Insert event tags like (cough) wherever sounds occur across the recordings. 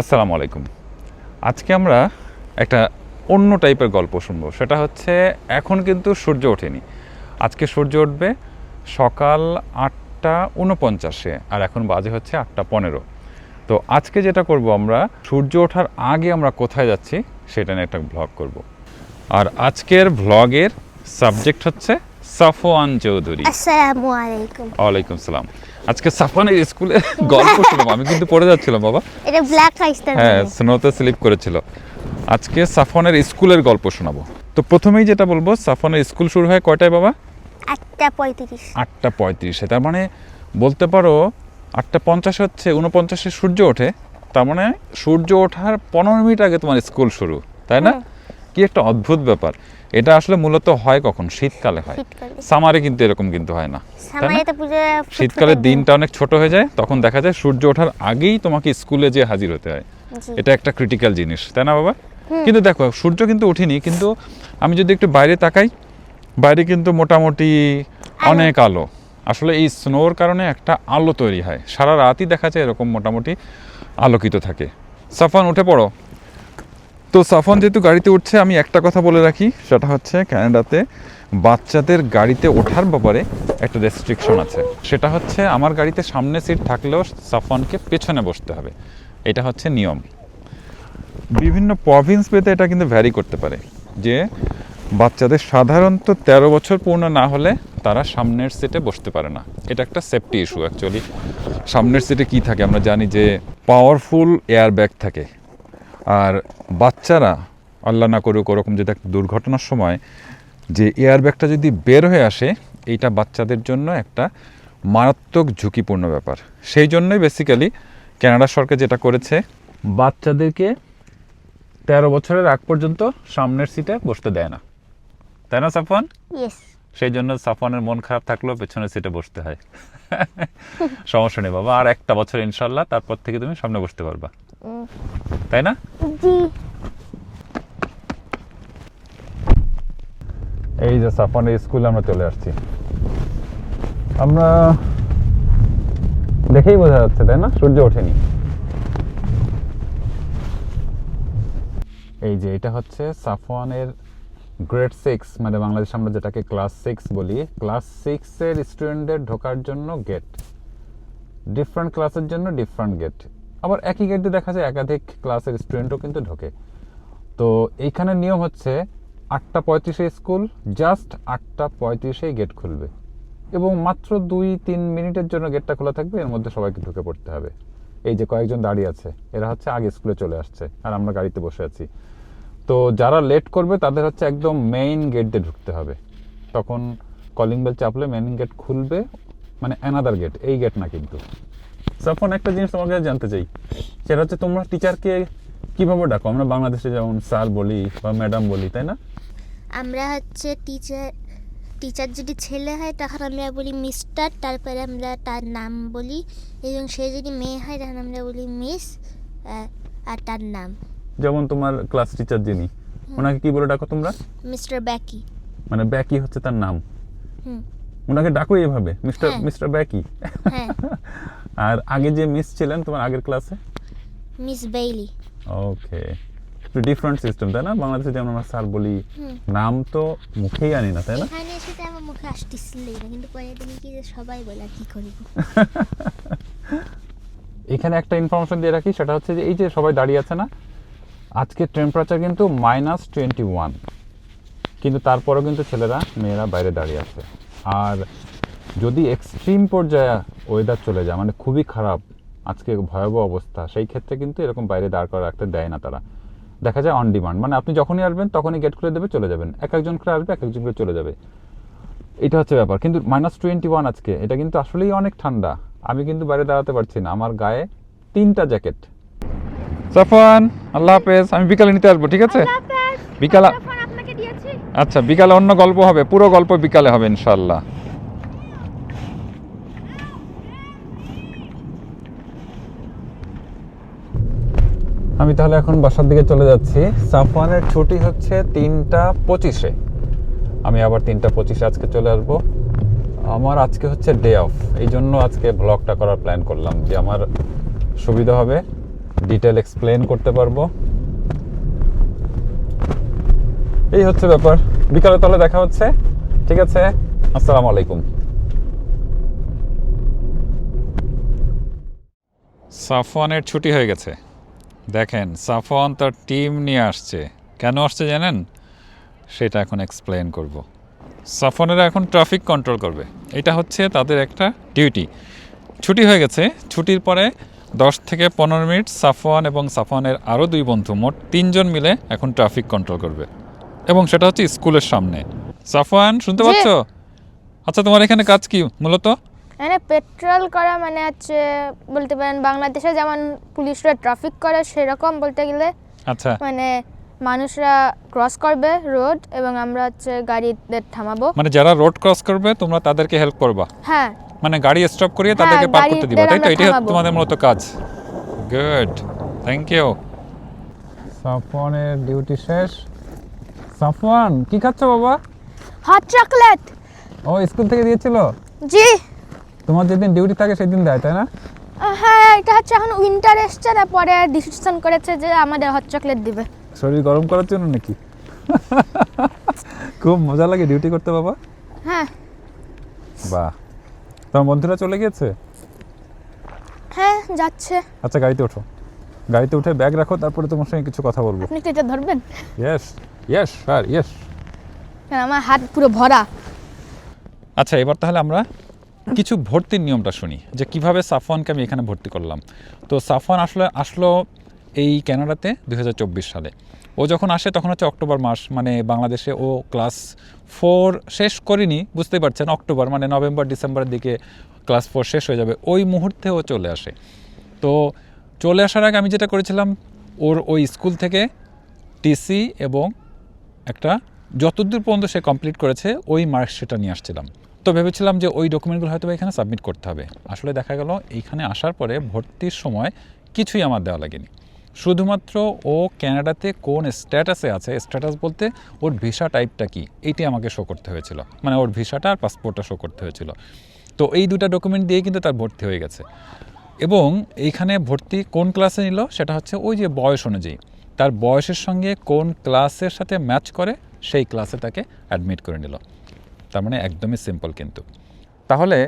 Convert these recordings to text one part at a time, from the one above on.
আসসালামু আলাইকুম। আজকে আমরা একটা অন্য টাইপের গল্প শুনব। সেটা হচ্ছে, এখন কিন্তু সূর্য ওঠেনি। আজকে সূর্য উঠবে সকাল আটটা উনপঞ্চাশে, আর এখন বাজে হচ্ছে আটটা পনেরো। তো আজকে যেটা করব আমরা, সূর্য ওঠার আগে আমরা কোথায় যাচ্ছি, সেটা নিয়ে একটা ভ্লগ করব। আর আজকের ভ্লগের সাবজেক্ট হচ্ছে সাফওয়ান চৌধুরী। আসসালামু আলাইকুম। ওয়ালাইকুম সালাম। আজকে সাফওয়ানের স্কুলে গল্প শুনব আমি কিন্তু পড়ে যাচ্ছিলাম বাবা। এটা ব্ল্যাক আইসটার হ্যাঁ স্নোতে স্লিপ করেছিল। আজকে সাফনের স্কুলের গল্প শোনাবো। তো প্রথমেই যেটা বলব সাফনের স্কুল শুরু হয় কয়টায় বাবা? আটটা পঁয়ত্রিশ। আটটা পঁয়ত্রিশে। তার মানে বলতে পারো আটটা পঞ্চাশ হচ্ছে উনপঞ্চাশে সূর্য ওঠে। তার মানে সূর্য ওঠার পনেরো মিনিট আগে তোমার স্কুল শুরু তাই না? কি একটা অদ্ভুত ব্যাপার। এটা আসলে মূলত হয় কখন? শীতকালে হয়। সামারে কিন্তু এরকম কিন্তু হয় না। শীতকালে দিনটা অনেক ছোট হয়ে যায় তখন দেখা যায় সূর্য ওঠার আগেই তোমাকে স্কুলে যে হাজির হতে হয়। এটা একটা ক্রিটিক্যাল জিনিস তাই না বাবা? কিন্তু দেখো সূর্য কিন্তু উঠিনি কিন্তু আমি যদি একটু বাইরে তাকাই বাইরে কিন্তু মোটামুটি অনেক আলো। আসলে এই স্নোর কারণে একটা আলো তৈরি হয়। সারা রাতই দেখা যায় এরকম মোটামুটি আলোকিত থাকে। সাফান উঠে পড়ো। তো সাফান যেহেতু গাড়িতে উঠছে, আমি একটা কথা বলে রাখি, সেটা হচ্ছে ক্যানাডাতে বাচ্চাদের গাড়িতে ওঠার ব্যাপারে একটা রেস্ট্রিকশন আছে। সেটা হচ্ছে আমার গাড়িতে সামনে সিট থাকলেও সাফানকে পেছনে বসতে হবে। এটা হচ্ছে নিয়ম। বিভিন্ন প্রভিন্স পেতে এটা কিন্তু ভ্যারি করতে পারে। যে বাচ্চাদের সাধারণত তেরো বছর পূর্ণ না হলে তারা সামনের সিটে বসতে পারে না। এটা একটা সেফটি ইস্যু অ্যাকচুয়ালি সামনের সিটে কি থাকে? আমরা জানি যে পাওয়ারফুল এয়ার ব্যাগ থাকে। আর বাচ্চারা আল্লাহ না করুক ওরকম যদি একটা দুর্ঘটনার সময় যে এয়ার ব্যাগটা যদি বের হয়ে আসে এইটা বাচ্চাদের জন্য একটা মারাত্মক ঝুঁকিপূর্ণ ব্যাপার। সেই জন্যই বেসিক্যালি কানাডা সরকার যেটা করেছে বাচ্চাদেরকে তেরো বছরের আগ পর্যন্ত সামনের সিটে বসতে দেয় না। তাই না সাফওয়ান? Yes. সেই জন্য সাফওয়ানের মন খারাপ থাকলেও পেছনের সিটে বসতে হয়। (laughs) সমস্যা নেই বাবা আর একটা বছর ইনশাল্লাহ তারপর থেকে তুমি সামনে বসতে পারবা। তাই না? জি। এই যে স্কুলে আমরা চলে আসছি। আমরা দেখেই বোঝা যাচ্ছে তাই না? সূর্য ওঠেনি। এই যে এটা হচ্ছে সাফওয়ানের গ্রেড সিক্স মানে বাংলাদেশ আমরা যেটাকে ক্লাস সিক্স বলি। ক্লাস সিক্সের স্টুডেন্টদের ঢোকার জন্য গেট ডিফারেন্ট ক্লাসের জন্য ডিফারেন্ট গেট আবার একই গেটে দেখা যায় একাধিক ক্লাসের স্টুডেন্টও কিন্তু ঢোকে। তো এইখানে নিয়ম হচ্ছে আটটা পঁয়ত্রিশে স্কুল জাস্ট আটটা পঁয়ত্রিশেই গেট খুলবে। এবং মাত্র দুই তিন মিনিটের জন্য গেটটা খোলা থাকবে, এর মধ্যে সবাইকে ঢুকে পড়তে হবে। এই যে কয়েকজন দাঁড়িয়ে আছে, এরা হচ্ছে আগে স্কুলে চলে আসছে, আর আমরা গাড়িতে বসে আছি। তো যারা লেট করবে, তাদের হচ্ছে একদম মেইন গেট দিয়ে ঢুকতে হবে। তখন কলিং বেল চাপলে মেইন গেট খুলবে মানে অ্যানাদার গেট এই গেট না কিন্তু। সাফন একটা জিনিস তোমার কাছে জানতে চাই। সেটা হচ্ছে তোমরা টিচারকে কীভাবে ডাকো? আমরা বাংলাদেশে যেমন স্যার বলি বা ম্যাডাম বলি তাই না? আমরা হচ্ছে টিচার টিচার যদি ছেলে হয় তখন আমরা বলি মিস্টার তারপরে আমরা তার নাম বলি। এবং সে যদি মেয়ে হয় তখন আমরা বলি মিস আর তার নাম। যেমন তোমার ক্লাস টিচার যিনি ওনাকে কি বলে ডাকো তোমরা? মিস্টার ব্যাকি মানে ব্যাকি হচ্ছে তার নাম। হুম। ওনাকে ডাকো এইভাবে মিস্টার। মিস্টার ব্যাকি হ্যাঁ। (laughs) আর আগে যে মিস ছিলেন তোমার আগের ক্লাসে মিস বেইলি ওকে একটু ডিফারেন্ট সিস্টেম তাই না? বাংলাদেশে যেমন আমরা স্যার বলি নাম তো মুখেই আনি না তাই না? এখানে এসে তো আমার মুখে আসতেছিল না কিন্তু পরে তুমি কি যে সবাই বলে আর কি করব। (laughs) এখানে একটা ইনফরমেশন দিয়ে রাখি সেটা হচ্ছে যে এই যে সবাই দাঁড়িয়ে আছে না আজকে টেম্পারেচার কিন্তু মাইনাস টোয়েন্টি ওয়ান কিন্তু তারপরেও কিন্তু ছেলেরা মেয়েরা বাইরে দাঁড়িয়ে আছে। আর যদি এক্সট্রিম পর্যায়ে ওয়েদার চলে যায় মানে খুবই খারাপ আজকে ভয়াবহ অবস্থা সেই ক্ষেত্রে কিন্তু এরকম বাইরে দাঁড় করা রাখতে দেয় না তারা। দেখা যায় অন ডিমান্ড মানে আপনি যখনই আসবেন তখনই গেট খুলে দেবে চলে যাবেন। এক একজন করে আসবে এক একজন করে চলে যাবে। এটা হচ্ছে ব্যাপার। কিন্তু মাইনাস টোয়েন্টি ওয়ান আজকে এটা কিন্তু আসলেই অনেক ঠান্ডা। আমি কিন্তু বাইরে দাঁড়াতে পারছি না। আমার গায়ে তিনটা জ্যাকেট সাফান আল্লাহ হাফেজ আমি বিকালে নিতে আসব ঠিক আছে? বিকালে আচ্ছা বিকালে অন্য গল্প হবে পুরো গল্প বিকালে হবে ইনশাল্লাহ আমি তাহলে এখন বাসার দিকে চলে যাচ্ছি। সাফওয়ানের ছুটি হচ্ছে তিনটা পঁচিশে। আমি আবার তিনটা পঁচিশে আজকে চলে আসব। আমার আজকে হচ্ছে ডে অফ এই জন্য আজকে ব্লগটা করার প্ল্যান করলাম যে আমার সুবিধা হবে ডিটেল এক্সপ্লেন করতে পারব। এই হচ্ছে ব্যাপার। বিকালে তাহলে দেখা হচ্ছে। ঠিক আছে? আসসালামু আলাইকুম। সাফওয়ানের ছুটি হয়ে গেছে। দেখেন সাফওয়ান তার টিম নিয়ে আসছে। কেন আসছে জানেন? সেটা এখন এক্সপ্লেন করব। সাফওয়ানেরা এখন ট্রাফিক কন্ট্রোল করবে। এটা হচ্ছে তাদের একটা ডিউটি ছুটি হয়ে গেছে। ছুটির পরে দশ থেকে পনেরো মিনিট সাফওয়ান এবং সাফওয়ানের আরও দুই বন্ধু মোট তিনজন মিলে এখন ট্রাফিক কন্ট্রোল করবে। এবং সেটা হচ্ছে স্কুলের সামনে। সাফওয়ান শুনতে পাচ্ছ? আচ্ছা তোমার এখানে কাজ কি মূলত? এখানে পেট্রোল করা মানে হচ্ছে বলতে পারেন বাংলাদেশে যেমন পুলিশরা ট্রাফিক করে সেরকম বলতে গেলে আচ্ছা। মানে মানুষরা ক্রস করবে রোড এবং আমরা হচ্ছে গাড়িদের থামাবো। মানে যারা রোড ক্রস করবে তোমরা তাদেরকে হেল্প করবা? হ্যাঁ। মানে গাড়ি স্টপ করিয়ে হ্যাঁ, তাদেরকে পার করতে দিবা তাই তো? এটাই হচ্ছে তোমাদের মূলত কাজ। গুড থ্যাংক ইউ সাফওয়ানের ডিউটি শেষ। সাফওয়ান কি খাচ্ছ বাবা? হট চকলেট ও স্কুল থেকে দিয়েছিল? জি। তোমার যেদিন ডিউটি থাকে সেদিন দেয় তাই না? হ্যাঁ এটা হচ্ছে এখন উইন্টার এসছে তারপরে ডিসিশন করেছে যে আমাদের হট চকলেট দিবে। শরীর গরম করার জন্য নাকি? খুব মজা লাগে ডিউটি করতে বাবা। হ্যাঁ। বাহ। তোমার বন্ধুরা চলে গিয়েছে? হ্যাঁ যাচ্ছে। আচ্ছা গাড়িতে ওঠো। গাড়িতে উঠে ব্যাগ রাখো তারপরে তোমার সঙ্গে কিছু কথা বলব। আপনি কি এটা ধরবেন? ইয়েস ইয়েস স্যার ইয়েস আমার হাত পুরো ভরা। আচ্ছা এবার তাহলে আমরা কিছু ভর্তির নিয়মটা শুনি, যে কীভাবে সাফওয়ানকে আমি এখানে ভর্তি করলাম। তো সাফওয়ান আসলে, আসলো এই ক্যানাডাতে দু হাজার চব্বিশ সালে। ও যখন আসে, তখন হচ্ছে অক্টোবর মাস মানে বাংলাদেশে ও ক্লাস ফোর শেষ করিনি, বুঝতেই পারছেন, অক্টোবর মানে নভেম্বর, ডিসেম্বরের দিকে ক্লাস ফোর শেষ হয়ে যাবে। ওই মুহূর্তে ও চলে আসে। তো চলে আসার আগে আমি যেটা করেছিলাম, ওর ওই স্কুল থেকে টিসি এবং একটা যতদূর পর্যন্ত সে কমপ্লিট করেছে, ওই মার্কশিটটা নিয়ে আসছিলাম। তো ভেবেছিলাম যে ওই ডকুমেন্টগুলো হয়তো এখানে সাবমিট করতে হবে। আসলে দেখা গেল, এইখানে আসার পরে ভর্তির সময় কিছুই আমার দেওয়া লাগেনি। শুধুমাত্র ও ক্যানাডাতে কোন স্ট্যাটাসে আছে স্ট্যাটাস বলতে ওর ভিসা টাইপটা কি এইটি আমাকে শো করতে হয়েছিল। মানে ওর ভিসাটা আর পাসপোর্টটা শো করতে হয়েছিল। তো এই দুটা ডকুমেন্ট দিয়ে কিন্তু তার ভর্তি হয়ে গেছে। এবং এইখানে ভর্তি কোন ক্লাসে নিল, সেটা হচ্ছে ওই যে বয়স অনুযায়ী। তার বয়সের সঙ্গে কোন ক্লাসের সাথে ম্যাচ করে, সেই ক্লাসে তাকে অ্যাডমিট করে নিল। তার মানে একদমই সিম্পল কিন্তু। তাহলে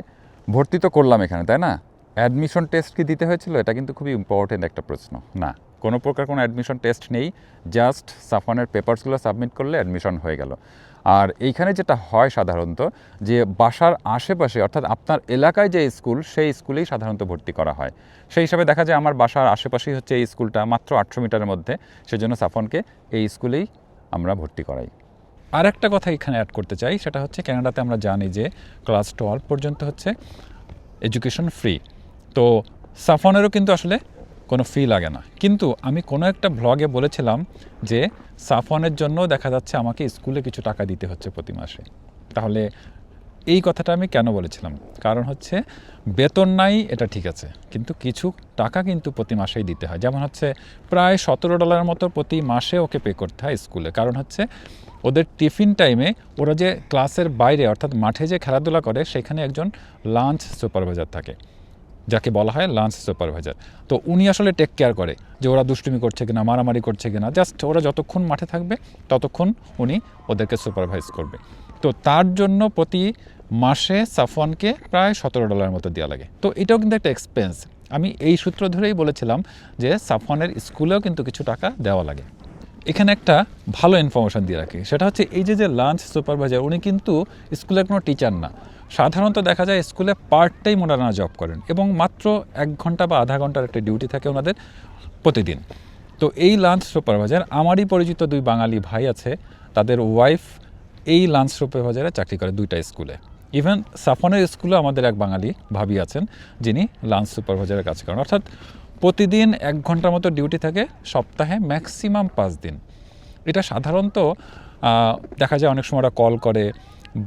ভর্তি তো করলাম এখানে, তাই না? অ্যাডমিশন টেস্ট কি দিতে হয়েছিল? এটা কিন্তু খুবই ইম্পর্টেন্ট একটা প্রশ্ন। না, কোনো প্রকার কোনো অ্যাডমিশন টেস্ট নেই জাস্ট সাফানের পেপারসগুলো সাবমিট করলে অ্যাডমিশন হয়ে গেল। আর এইখানে যেটা হয় সাধারণত, যে বাসার আশেপাশে, অর্থাৎ আপনার এলাকায় যে স্কুল, সেই স্কুলেই সাধারণত ভর্তি করা হয়। সেই হিসাবে দেখা যায় আমার বাসার আশেপাশেই হচ্ছে এই স্কুলটা, মাত্র আটশো মিটারের মধ্যে। সেজন্য সাফনকে এই স্কুলেই আমরা ভর্তি করাই। আর একটা কথা এখানে অ্যাড করতে চাই, সেটা হচ্ছে ক্যানাডাতে আমরা জানি যে ক্লাস টুয়েলভ পর্যন্ত হচ্ছে এডুকেশন ফ্রি তো সাফনেরও কিন্তু আসলে কোনো ফি লাগে না। কিন্তু আমি কোনো একটা ব্লগে বলেছিলাম যে সাফনের জন্য দেখা যাচ্ছে আমাকে স্কুলে কিছু টাকা দিতে হচ্ছে প্রতি মাসে। তাহলে এই কথাটা আমি কেন বলেছিলাম? কারণ হচ্ছে বেতন নাই, এটা ঠিক আছে। কিন্তু কিছু টাকা কিন্তু প্রতি মাসেই দিতে হয়। যেমন হচ্ছে প্রায় সতেরো ডলারের মতো প্রতি মাসে ওকে পে করতে হয় স্কুলে। কারণ হচ্ছে ওদের টিফিন টাইমে ওরা যে ক্লাসের বাইরে, অর্থাৎ মাঠে যে খেলাধুলা করে, সেখানে একজন লাঞ্চ সুপারভাইজার থাকে, যাকে বলা হয় লাঞ্চ সুপারভাইজার তো উনি আসলে টেক কেয়ার করে যে ওরা দুষ্টুমি করছে কিনা, মারামারি করছে কিনা। জাস্ট ওরা যতক্ষণ মাঠে থাকবে, ততক্ষণ উনি ওদেরকে সুপারভাইজ করবে। তো তার জন্য প্রতি মাসে সাফওয়ানকে প্রায় সতেরো ডলারের মতো দেওয়া লাগে। তো এটাও কিন্তু একটা এক্সপেন্স আমি এই সূত্র ধরেই বলেছিলাম যে সাফওয়ানের স্কুলেও কিন্তু কিছু টাকা দেওয়া লাগে। এখানে একটা ভালো ইনফরমেশন দিয়ে রাখি। সেটা হচ্ছে এই যে যে লাঞ্চ সুপারভাইজার উনি কিন্তু স্কুলের কোনো টিচার না। সাধারণত দেখা যায় স্কুলে পার্ট টাইম ওনারা জব করেন এবং মাত্র এক ঘণ্টা বা আধা ঘণ্টার একটা ডিউটি থাকে ওনাদের প্রতিদিন। তো এই লাঞ্চ সুপারভাইজার আমারই পরিচিত দুই বাঙালি ভাই আছে, তাদের ওয়াইফ এই লাঞ্চ সুপারভাইজারে চাকরি করে দুইটা স্কুলে। ইভেন সাফনের স্কুলে আমাদের এক বাঙালি ভাবি আছেন, যিনি লাঞ্চ সুপারভাইজারের কাজ করেন। অর্থাৎ প্রতিদিন এক ঘণ্টার মতো ডিউটি থাকে, সপ্তাহে ম্যাক্সিমাম পাঁচ দিন। এটা সাধারণত দেখা যায় অনেক সময় ওরা কল করে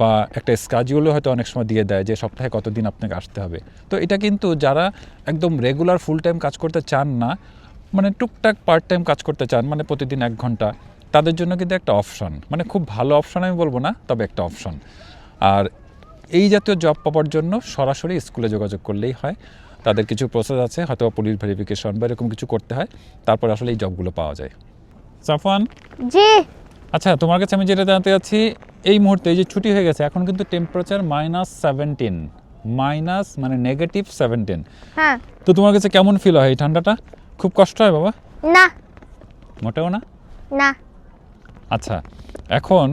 বা একটা স্কাজিউলও হয়তো অনেক সময় দিয়ে দেয় যে সপ্তাহে কতদিন আপনাকে আসতে হবে। তো এটা কিন্তু যারা একদম রেগুলার ফুল টাইম কাজ করতে চান না মানে টুকটাক পার্ট টাইম কাজ করতে চান মানে প্রতিদিন এক ঘণ্টা, তাদের জন্য কিন্তু একটা অপশন মানে খুব ভালো অপশন আমি বলব না, তবে একটা অপশন আর এই জাতীয় জব পাওয়ার জন্য সরাসরি স্কুলে যোগাযোগ করলেই হয়। তাদের কিছু প্রসেস আছে হয়তো পুলিশ ভেরিফিকেশন বা এরকম কিছু করতে হয় তারপর আসলে এই জবগুলো পাওয়া যায়। সাফওয়ান? জি। আচ্ছা তোমার কাছে আমি যেটা জানতে চাচ্ছি এই মুহূর্তে এই যে ছুটি হয়ে গেছে এখন কিন্তু টেম্পারেচার মাইনাস সেভেন্টিন মাইনাস মানে নেগেটিভ সেভেন্টিন হ্যাঁ। তো তোমার কাছে কেমন ফিল হয় এই ঠান্ডাটা? খুব কষ্ট হয় বাবা? না। মোটেও না? না। আচ্ছা এখন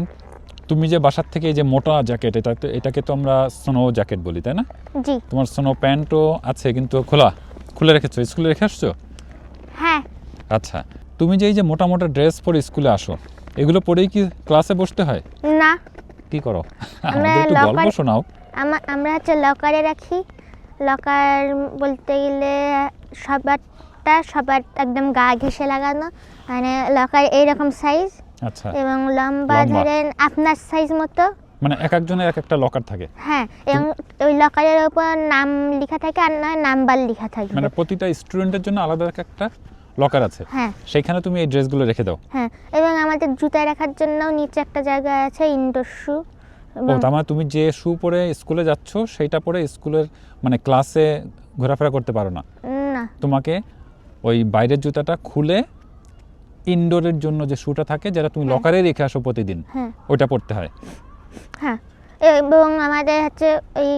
তুমি যে বাসার থেকে এই যে মোটা জ্যাকেট এটা তো এটাকে তো আমরা স্নো জ্যাকেট বলি তাই না? জি। তোমার স্নো প্যান্টও আছে কিন্তু খোলা। খুলে রেখেছো? স্কুলে রেখে আসছো? হ্যাঁ। আচ্ছা। তুমি যে এই যে মোটা মোটা ড্রেস পরে স্কুলে আসো এগুলো পরেই কি ক্লাসে বসতে হয়? না। কি করো? আমরা আমাদের একটু গল্প শোনাও। আমা- আমরা হচ্ছে লকারে রাখি। লকার বলতে গেলে সবারটা সবার একদম গা ঘেসে লাগানো। মানে লকার এইরকম সাইজ আচ্ছা। এবং লম্বা। ধরেন আপনার সাইজ মতো। মানে এক একজনের এক একটা লকার থাকে। হ্যাঁ এবং ওই লকারের উপর নাম লেখা থাকে আর নয় নাম্বার লেখা থাকবে মানে প্রতিটা স্টুডেন্টের জন্য আলাদা এক একটা লকার আছে। হ্যাঁ। সেখানে তুমি এই ড্রেসগুলো রেখে দাও। হ্যাঁ এবং আমাদের জুতা রাখার জন্য নিচে একটা জায়গা আছে ইনডোর শু ও তার মানে তুমি যে শু পরে স্কুলে যাচ্ছ সেইটা পরে স্কুলের মানে ক্লাসে ঘোরাফেরা করতে পারো না। না। তোমাকে ওই বাইরের জুতাটা খুলে ইনডোরের জন্য যে শুটা থাকে যেটা তুমি হ্যাঁ। লকারে রেখে আসো প্রতিদিন হ্যাঁ ওইটা পড়তে হয় হ্যাঁ এবং আমাদের হচ্ছে ওই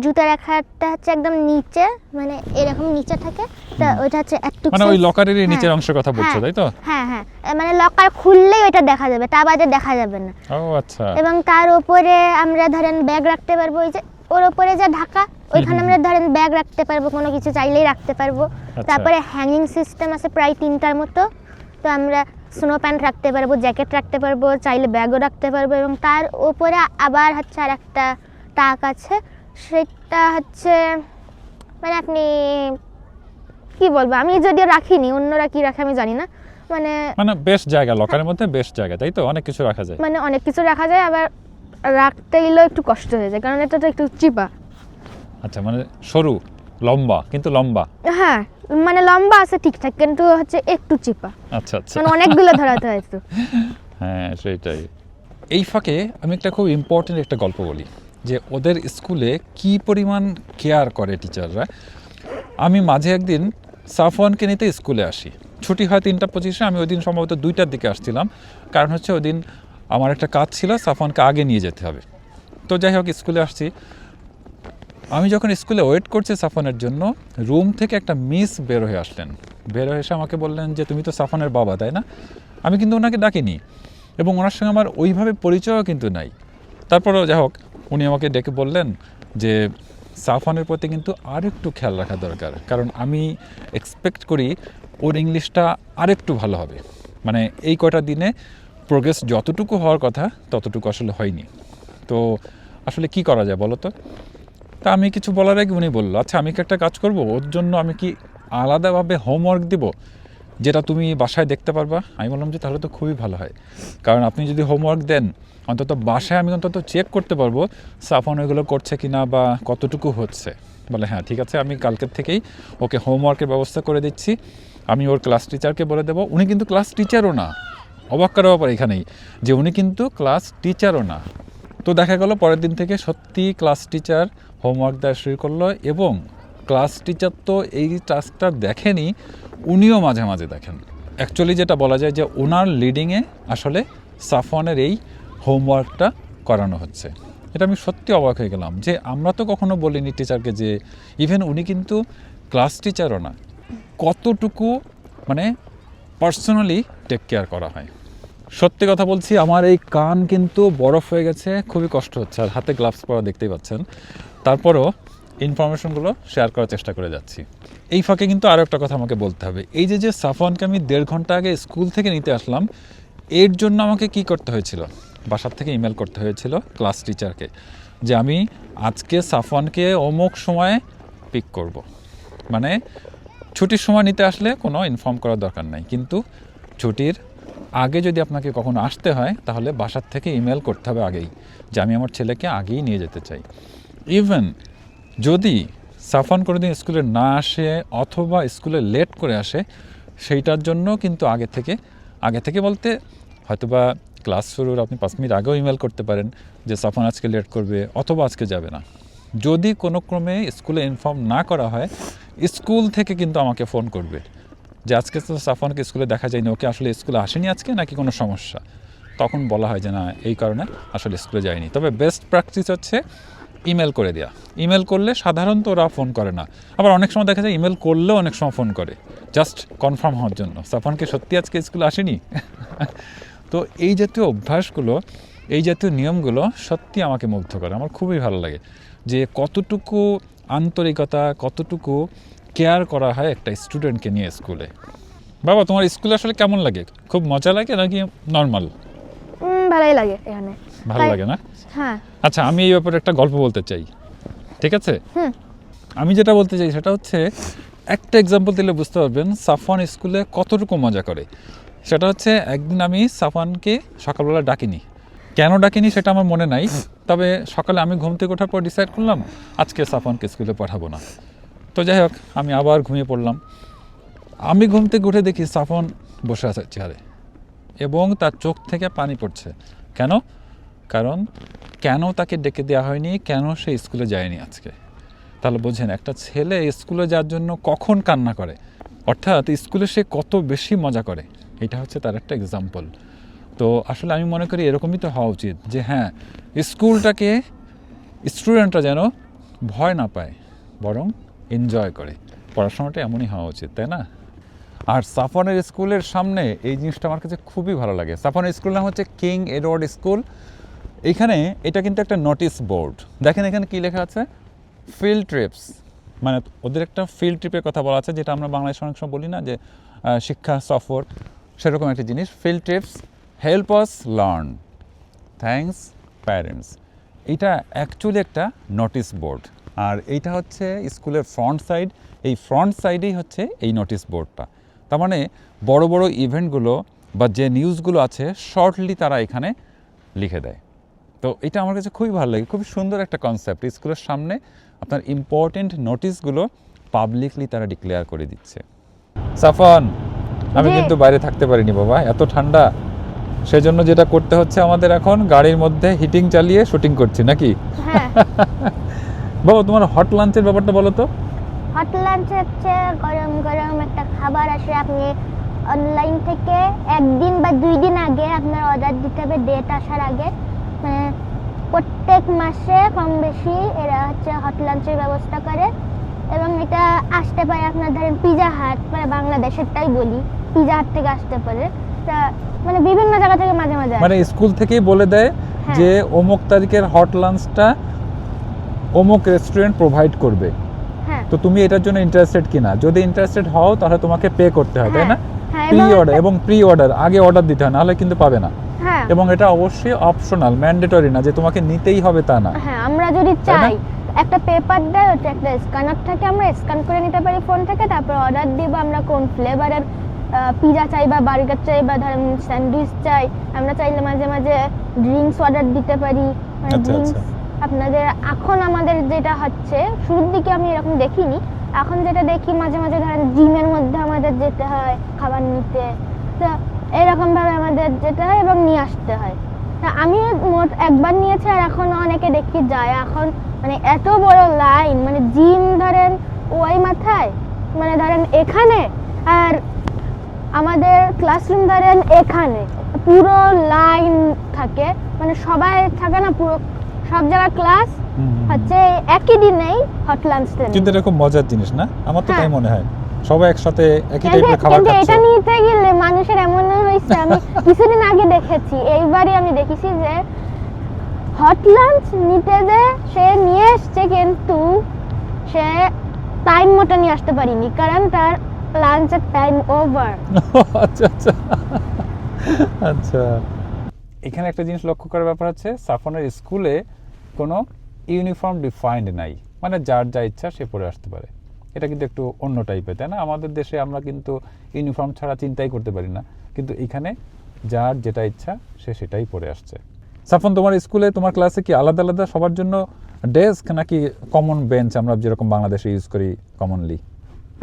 জুতা রাখাটা হচ্ছে একদম নিচে মানে এরকম নিচে থাকে তা ওইটা হচ্ছে একটু মানে ওই লকারের হ্যাঁ। নিচের অংশের কথা বলছো হ্যাঁ। তাই তো হ্যাঁ হ্যাঁ মানে লকার খুললেই ওইটা দেখা যাবে তা বাদে দেখা যাবে না ও আচ্ছা এবং তার উপরে আমরা ধরেন ব্যাগ রাখতে পারব ওই যে ওর উপরে যে ঢাকা ওইখানে আমরা ধরেন ব্যাগ রাখতে পারব কোনো কিছু চাইলেই রাখতে পারব আচ্ছা। তারপরে হ্যাঙ্গিং সিস্টেম আছে প্রায় তিনটার মতো তো আমরা স্নো প্যান্ট রাখতে পারব জ্যাকেট রাখতে পারব চাইলে ব্যাগও রাখতে পারব এবং তার উপরে আবার হচ্ছে আর একটা টাক আছে। সেটা হচ্ছে মানে আপনি কি বলব আমি যদিও রাখিনি অন্যরা কি রাখে আমি জানি না। মানে মানে বেশ জায়গা লকারের মধ্যে বেশ জায়গা তাই তো? অনেক কিছু রাখা যায়। মানে অনেক কিছু রাখা যায় আবার রাখতে গেলেও একটু কষ্ট হয়ে যায় কারণ এটা তো একটু চিপা। আচ্ছা মানে সরু। লম্বা কিন্তু লম্বা। হ্যাঁ মানে লম্বা আছে ঠিকঠাক কিন্তু হচ্ছে একটু চিপা। আচ্ছা আচ্ছা। মানে অনেকগুলো ধরাতে হয় একটু। হ্যাঁ সেটাই। এই ফাঁকে আমি একটা খুব ইম্পর্টেন্ট একটা গল্প বলি যে ওদের স্কুলে কি পরিমাণ কেয়ার করে টিচাররা আমি মাঝে একদিন সাফওয়ানকে নিতে স্কুলে আসি। ছুটি হয় তিনটা পঁচিশে আমি ওই দিন সম্ভবত দুইটার দিকে আসছিলাম। কারণ হচ্ছে ওই দিন আমার একটা কাজ ছিল সাফওয়ানকে আগে নিয়ে যেতে হবে। তো যাই হোক স্কুলে আসছি। আমি যখন স্কুলে ওয়েট করছি সাফনের জন্য, রুম থেকে একটা মিস বের হয়ে আসলেন। বের হয়ে এসে আমাকে বললেন যে, তুমি তো সাফনের বাবা, তাই না? আমি কিন্তু ওনাকে ডাকিনি। এবং ওনার সঙ্গে আমার ওইভাবে পরিচয়ও কিন্তু নাই। তারপরেও যাই হোক, উনি আমাকে ডেকে বললেন যে, সাফানের প্রতি কিন্তু আর একটু খেয়াল রাখা দরকার। কারণ আমি এক্সপেক্ট করি ওর ইংলিশটা আরেকটু ভালো হবে। মানে এই কয়টা দিনে প্রোগ্রেস যতটুকু হওয়ার কথা, ততটুকু আসলে হয়নি। তো আসলে কি করা যায় বলো তো? তা আমি কিছু বলার আগে উনি বলল আচ্ছা আমি কি একটা কাজ করব? ওর জন্য আমি কি আলাদাভাবে হোমওয়ার্ক দিব যেটা তুমি বাসায় দেখতে পারবা? আমি বললাম যে, তাহলে তো খুবই ভালো হয়। কারণ আপনি যদি হোমওয়ার্ক দেন, অন্তত বাসায় আমি অন্তত চেক করতে পারব সাফন এগুলো করছে কি না বা কতটুকু হচ্ছে। বলে হ্যাঁ ঠিক আছে, আমি কালকের থেকেই ওকে হোমওয়ার্কের ব্যবস্থা করে দিচ্ছি। আমি ওর ক্লাস টিচারকে বলে দেবো। উনি কিন্তু ক্লাস টিচারও না। অবাক করার ব্যাপার এখানেই যে উনি কিন্তু ক্লাস টিচারও না। তো দেখা গেল পরের দিন থেকে সত্যি ক্লাস টিচার হোমওয়ার্ক দেওয়া শুরু করল এবং ক্লাস টিচার তো এই টাস্কটা দেখেনি, উনিও মাঝে মাঝে দেখেন। অ্যাকচুয়ালি যেটা বলা যায় যে ওনার লিডিংয়ে আসলে সাফওয়ানের এই হোমওয়ার্কটা করানো হচ্ছে। এটা আমি সত্যি অবাক হয়ে গেলাম যে আমরা তো কখনো বলিনি টিচারকে যে ইভেন উনি কিন্তু ক্লাস টিচারও না। কতটুকু মানে পার্সোনালি টেক কেয়ার করা হয়। সত্যি কথা বলছি, আমার এই কান কিন্তু বরফ হয়ে গেছে, খুবই কষ্ট হচ্ছে, আর হাতে গ্লাভস পরা দেখতেই পাচ্ছেন। তারপরও ইনফরমেশনগুলো শেয়ার করার চেষ্টা করে যাচ্ছি। এই ফাঁকে কিন্তু আরও একটা কথা আমাকে বলতে হবে। এই যে যে সাফওয়ানকে আমি দেড় ঘণ্টা আগে স্কুল থেকে নিতে আসলাম, এর জন্য আমাকে কি করতে হয়েছিল? বাসার থেকে ইমেল করতে হয়েছিল ক্লাস টিচারকে যে আমি আজকে সাফওয়ানকে অমুক সময়ে পিক করব। মানে ছুটির সময় নিতে আসলে কোনো ইনফর্ম করার দরকার নাই, কিন্তু ছুটির আগে যদি আপনাকে কখনো আসতে হয়, তাহলে বাসার থেকে ইমেল করতে হবে আগেই, যে আমি আমার ছেলেকে আগেই নিয়ে যেতে চাই। ইভেন যদি সাফান কোনোদিন স্কুলে না আসে অথবা স্কুলে লেট করে আসে, সেইটার জন্য কিন্তু আগে থেকে আগে থেকে বলতে হয়তোবা ক্লাস শুরুর আপনি পাঁচ মিনিট আগেও ইমেল করতে পারেন যে সাফান আজকে লেট করবে অথবা আজকে যাবে না। যদি কোনো ক্রমে স্কুলে ইনফর্ম না করা হয়, স্কুল থেকে কিন্তু আমাকে ফোন করবে। যে আজকে তো সাফওয়ানকে স্কুলে দেখা যায়নি, ওকে আসলে স্কুলে আসেনি আজকে নাকি কোনো সমস্যা? তখন বলা হয় যে না, এই কারণে আসলে স্কুলে যায়নি। তবে বেস্ট প্র্যাকটিস হচ্ছে ইমেল করে দেওয়া ইমেল করলে সাধারণত ওরা ফোন করে না। আবার অনেক সময় দেখা যায় ইমেল করলেও অনেক সময় ফোন করে। জাস্ট কনফার্ম হওয়ার জন্য। সাফওয়ানকে সত্যি আজকে স্কুলে আসেনি? (laughs) তো এই জাতীয় অভ্যাসগুলো, এই জাতীয় নিয়মগুলো সত্যি আমাকে মুগ্ধ করে। আমার খুবই ভালো লাগে যে কতটুকু আন্তরিকতা, কতটুকু কেয়ার করা হয় একটা স্টুডেন্টকে নিয়ে স্কুলে বাবা তোমার স্কুলে আসলে কেমন লাগে? খুব মজা লাগে নাকি নর্মাল ভালোই লাগে এখানে। ভালো লাগে না? হ্যাঁ। আচ্ছা আমি এই ব্যাপারে একটা গল্প বলতে চাই। ঠিক আছে। আমি যেটা বলতে চাই সেটা হচ্ছে একটা এক্সাম্পল দিলে বুঝতে পারবেন সাফওয়ান স্কুলে কতটুকু মজা করে। সেটা হচ্ছে একদিন আমি সাফওয়ানকে সকালবেলা ডাকিনি। কেন ডাকিনি সেটা আমার মনে নাই। তবে সকালে আমি ঘুম থেকে ওঠার পর ডিসাইড করলাম আজকে সাফওয়ানকে স্কুলে পাঠাবো না। তো যাই হোক, আমি আবার ঘুমিয়ে পড়লাম। আমি ঘুম থেকে উঠে দেখি সাফওয়ান বসে আছে চেয়ারে এবং তার চোখ থেকে পানি পড়ছে। কেন? কারণ কেন তাকে ডেকে দেওয়া হয়নি? কেন সে স্কুলে যায়নি আজকে? তাহলে বোঝেন, একটা ছেলে স্কুলে যাওয়ার জন্য কখন কান্না করে? অর্থাৎ স্কুলে সে কত বেশি মজা করে? এটা হচ্ছে তার একটা এক্সাম্পল তো আসলে আমি মনে করি এরকমই তো হওয়া উচিত যে হ্যাঁ স্কুলটাকে স্টুডেন্টরা যেন ভয় না পায়, বরং এনজয় করে। পড়াশোনাটা এমনই হওয়া উচিত, তাই না? আর সাফনের স্কুলের সামনে এই জিনিসটা আমার কাছে খুবই ভালো লাগে। সাফনের স্কুল নাম হচ্ছে কিং এডওয়ার্ড স্কুল। এখানে এটা কিন্তু একটা নোটিশ বোর্ড দেখেন এখানে কি লেখা আছে? ফিল্ড ট্রিপস মানে ওদের একটা ফিল্ড ট্রিপের কথা বলা আছে, যেটা আমরা বাংলাদেশে অনেক সময় বলি না যে শিক্ষা, সফর, সেরকম একটা জিনিস। Field trips help us learn thanks parents এটা অ্যাকচুয়ালি একটা নোটিশ বোর্ড আর এইটা হচ্ছে স্কুলের ফ্রন্ট সাইড। এই ফ্রন্ট সাইডেই হচ্ছে এই নোটিশ বোর্ডটা তার মানে বড় বড় ইভেন্টগুলো বা যে নিউজগুলো আছে শর্টলি তারা এখানে লিখে দেয়। তো এটা আমার কাছে খুবই ভালো লাগে। খুবই সুন্দর একটা কনসেপ্ট স্কুলের সামনে আপনার ইম্পর্টেন্ট নোটিশগুলো পাবলিকলি তারা ডিক্লেয়ার করে দিচ্ছে। সাফন আমি কিন্তু বাইরে থাকতে পারিনি বাবা। এত ঠান্ডা। সেজন্য যেটা করতে হচ্ছে আমাদের এখন গাড়ির মধ্যে হিটিং চালিয়ে শুটিং করছি নাকি? হ্যাঁ। (laughs) বাবা তোমার হট লাঞ্চের ব্যাপারটা বলো তো। হট লাঞ্চ হচ্ছে গরম গরম একটা খাবার আসে আপনি অনলাইন থেকে একদিন বা দুই দিন আগে আপনার অর্ডার দিতে হবে ডেট আসার আগে। মানে প্রত্যেক মাসে কম বেশি এরা হচ্ছে হট লাঞ্চের ব্যবস্থা করে। এবং এটা আসতে পারে আপনার ধরেন পিজা হাট মানে বাংলাদেশেরটাই বলি পিজা হাট থেকে আসতে পারে। তা মানে বিভিন্ন জায়গা থেকে মাঝে মাঝে মানে স্কুল থেকেই বলে দেয় হ্যাঁ। যে অমুক তারিখের হট লাঞ্চটা অমুক রেস্টুরেন্ট প্রোভাইড করবে। হ্যাঁ। তো তুমি এটার জন্য ইন্টারেস্টেড কিনা? যদি ইন্টারেস্টেড হও তাহলে তোমাকে পে করতে হয় তাই না? হ্যাঁ প্রি অর্ডার এবং প্রি অর্ডার আগে অর্ডার দিতে হয় নাহলে কিন্তু পাবে না। হ্যাঁ। এবং এটা অবশ্যই অপশনাল ম্যান্ডেটরি না যে তোমাকে নিতেই হবে তা না। হ্যাঁ আমরা যদি চাই একটা পেপার দেয় ওটা একটা স্ক্যানার থাকে আমরা স্ক্যান করে নিতে পারি ফোন থেকে তারপর অর্ডার দিব আমরা কোন ফ্লেভারের পিজা চাই বা বার্গার চাই বা ধরেন স্যান্ডউইচ চাই আমরা চাইলে মাঝে মাঝে ড্রিঙ্কস অর্ডার দিতে পারি মানে আচ্ছা, আচ্ছা। আপনাদের, এখন আমাদের যেটা হচ্ছে, শুরুর দিকে আমি এরকম দেখিনি, এখন যেটা দেখি মাঝে মাঝে ধরেন জিমের মধ্যে আমাদের যেতে হয়, খাবার নিতে। তো এরকম ভাবে আমাদের যেতে হয় এবং নিয়ে আসতে হয়। তা আমি মোট একবার নিয়েছি আর এখন অনেকে দেখি যায়। এখন মানে এত বড় লাইন মানে জিম ধরেন ওই মাথায় মানে ধরেন এখানে আর আমাদের ক্লাসরুম ধরেন এখানে। পুরো লাইন থাকে মানে সবাই থাকে না, পুরো সব জায়গায় ক্লাস। হচ্ছে একই দিনেই হট লাঞ্চ কিন্তু এটা খুব মজার জিনিস না? আমার তো তাই হ্যাঁ। মনে হয়। সবাই একসাথে একই টাইপের খাবার খাচ্ছে। এটা নিতে গেলে মানুষের এমন হয়েছে আমি কিছুদিন আগে দেখেছি এইবারই আমি দেখেছি যে হট লাঞ্চ নিতে যে সে নিয়ে এসছে কিন্তু সে টাইম মতো নিয়ে আসতে পারিনি কারণ তার লাঞ্চের টাইম ওভার আচ্ছা আচ্ছা। আচ্ছা। এখানে একটা জিনিস লক্ষ্য করার ব্যাপার হচ্ছে সাফনের স্কুলে কোনো ইউনিফর্ম ডিফাইন্ড নাই। মানে যার যা ইচ্ছা সে পরে আসতে পারে। এটা কিন্তু একটু অন্য টাইপের তাই না? আমাদের দেশে আমরা কিন্তু ইউনিফর্ম ছাড়া চিন্তাই করতে পারি না। কিন্তু এখানে যার যেটা ইচ্ছা সে সেটাই পরে আসছে। সাফন তোমার স্কুলে, তোমার ক্লাসে কি আলাদা আলাদা সবার জন্য ডেস্ক নাকি কমন বেঞ্চ আমরা যেরকম বাংলাদেশে ইউজ করি কমনলি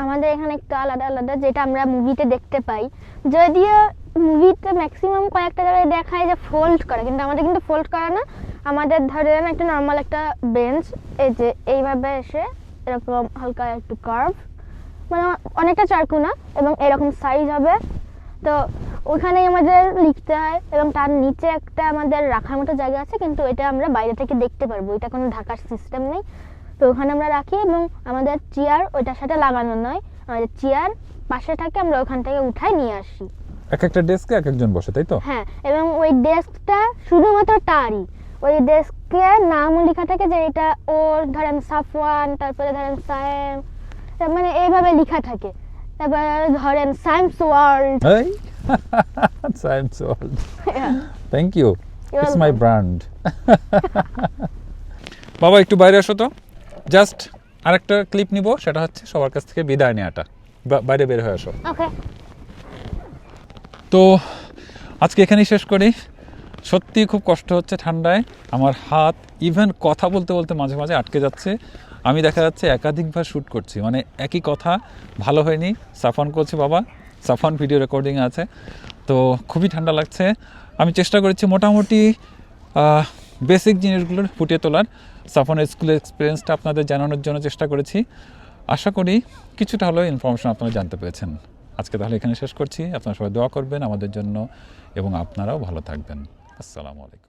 আমাদের এখানে একটু আলাদা আলাদা, যেটা আমরা মুভিতে দেখতে পাই। যদিও মুভিতে ম্যাক্সিমাম কয়েকটা জায়গায় দেখায় যে ফোল্ড করা, কিন্তু আমাদের কিন্তু ফোল্ড করা না। আমাদের ধরেন একটা নর্মাল একটা বেঞ্চ এই যে এইভাবে এসে এরকম হালকা একটু কার্ভ মানে অনেকটা চারকোনা এবং এরকম সাইজ হবে। তো ওখানেই আমাদের লিখতে হয় এবং তার নিচে একটা আমাদের রাখার মতো জায়গা আছে কিন্তু এটা আমরা বাইরে থেকে দেখতে পারব। এটা কোনো ঢাকার সিস্টেম নেই। তো ওখানে আমরা রাখি এবং আমাদের চেয়ার ওইটার সাথে লাগানো নয়। আমাদের চেয়ার পাশে থাকে আমরা ওখান থেকে উঠাই নিয়ে আসি। এক একটা ডেস্কে এক একজন বসে তাই তো? হ্যাঁ এবং ওই ডেস্কটা শুধুমাত্র তারই। ওই ডেস্কে নামও লেখা থাকে যে এটা ওর ধরেন সাফওয়ান তারপরে ধরেন সায়েম মানে এইভাবে লেখা থাকে। তারপরে ধরেন সায়েন্স ওয়ার্ল্ড। এই? (laughs) Science world. Thank you it's my brand বাবা একটু বাইরে আসো তো। জাস্ট আরেকটা ক্লিপ নিব সেটা হচ্ছে সবার কাছ থেকে বিদায় নেওয়াটা। বাইরে বের হয়ে আসো। ওকে তো আজকে এখানেই শেষ করি। সত্যি খুব কষ্ট হচ্ছে ঠান্ডায়। আমার হাত ইভেন কথা বলতে বলতে মাঝে মাঝে আটকে যাচ্ছে। আমি দেখা যাচ্ছে একাধিকবার শ্যুট করছি। মানে একই কথা, ভালো হয়নি। সাফান করছে বাবা। সাফান ভিডিও রেকর্ডিং আছে। তো খুবই ঠান্ডা লাগছে। আমি চেষ্টা করেছি মোটামুটি বেসিক জিনিসগুলো ফুটিয়ে তোলার। সাফানের স্কুলের এক্সপিরিয়েন্সটা আপনাদের জানানোর জন্য চেষ্টা করেছি। আশা করি কিছুটা হলেও ইনফরমেশন আপনারা জানতে পেরেছেন। আজকে তাহলে এখানে শেষ করছি। আপনারা সবাই দোয়া করবেন আমাদের জন্য এবং আপনারাও ভালো থাকবেন। আসসালামু আলাইকুম।